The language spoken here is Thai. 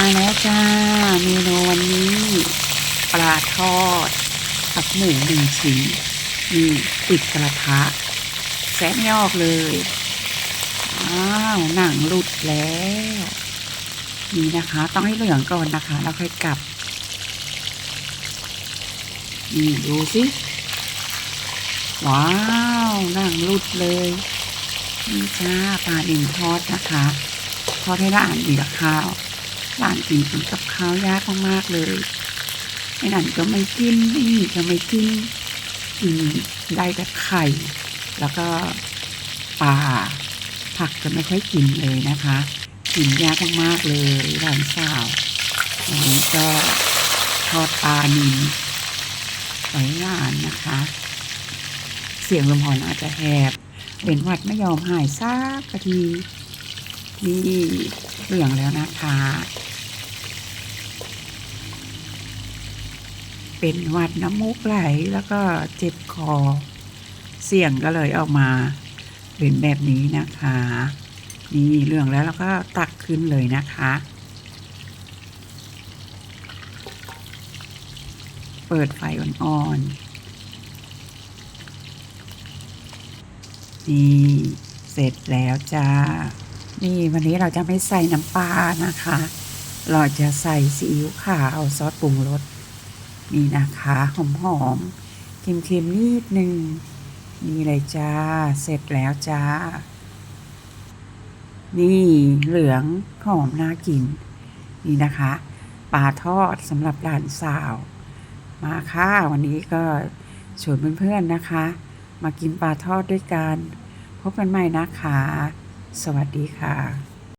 มาแล้วจ้าเมนูวันนี้ปลาทอดกับหมูหนึ่งชิ้นนี่ติดกระทะแซะไม่ออกเลยอ้าวหนังหลุดแล้วนี่นะคะ ต้องให้เหลืองก่อนนะคะ แล้วค่อยกลับนี่ดูสิว้าวหนังหลุดเลยนี่จ้าปลาดินทอดนะคะทอดให้ละอ่านดีกับข้าว หลานกินกับข้าวยากมากๆเลยไอ้นั่นก็ไม่กินไอ้นี่ก็ไม่กินกินได้แต่ไข่ แล้วก็ปลาผักจะไม่ค่อยกินเลยนะคะ กินยากมากๆเลยหลานสาวอันนี้ก็ทอดปลานิลไว้หลานนะคะ เสียงลมหอนอาจจะแหบเป็นวัดไม่ยอมหายสักทีนี่เหลืองแล้วนะคะ เป็นหวัดน้ำมูกไหลแล้วก็เจ็บคอ เสี่ยงก็เลยออกมา เป็นแบบนี้นะคะ นี่เหลืองแล้วเราก็ตักขึ้นเลยนะคะ เปิดไฟอ่อนๆนี่เสร็จแล้วจ้า นี่วันนี้เราจะไม่ใส่น้ำปลานะคะ เราจะใส่ซีอิ๊วขาวซอสปรุงรส นี่นะคะหอมหอมๆเค็มๆนิดนึงนี่เลยจ้า เสร็จแล้วจ้า นี่เหลืองหอมน่ากิน นี่นะคะปลาทอดสำหรับหลานสาว มาค่ะวันนี้ก็ชวนเพื่อนๆนะคะ มากินปลาทอดด้วยกัน พบกันใหม่นะคะ สวัสดีค่ะ